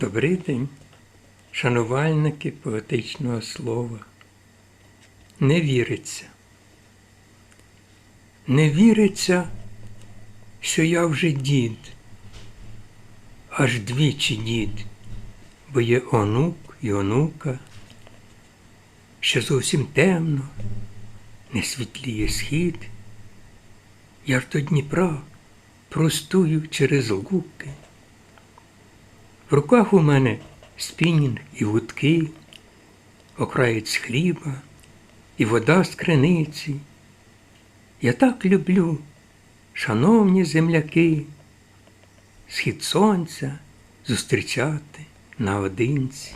Добрий день, шанувальники поетичного слова. Не віриться. Не віриться, що я вже дід, аж двічі дід, бо є онук і онука, що зовсім темно, не світліє схід. Я ж до Дніпра простую через луки. В руках у мене спінінг і вудки, окраєць хліба і вода з криниці. Я так люблю, шановні земляки, схід сонця зустрічати наодинці.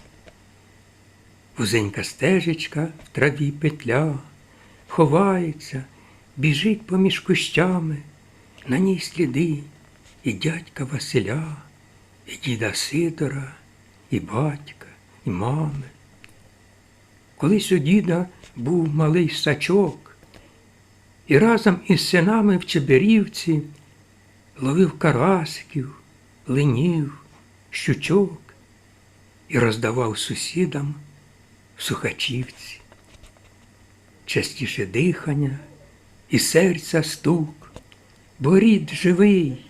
Вузенька стежечка в траві петля, ховається, біжить поміж кущами, на ній сліди і дядька Василя і діда Сидора, і батька, і мами. Колись у діда був малий сачок, і разом із синами в Чеберівці ловив карасиків, ленів, щучок і роздавав сусідам в Сухачівці. Частіше дихання і серця стук, бо рід живий,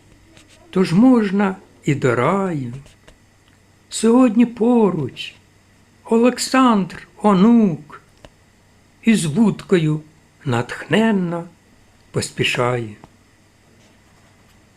тож можна і до раю. Сьогодні поруч Олександр онук із вудкою натхненно поспішає.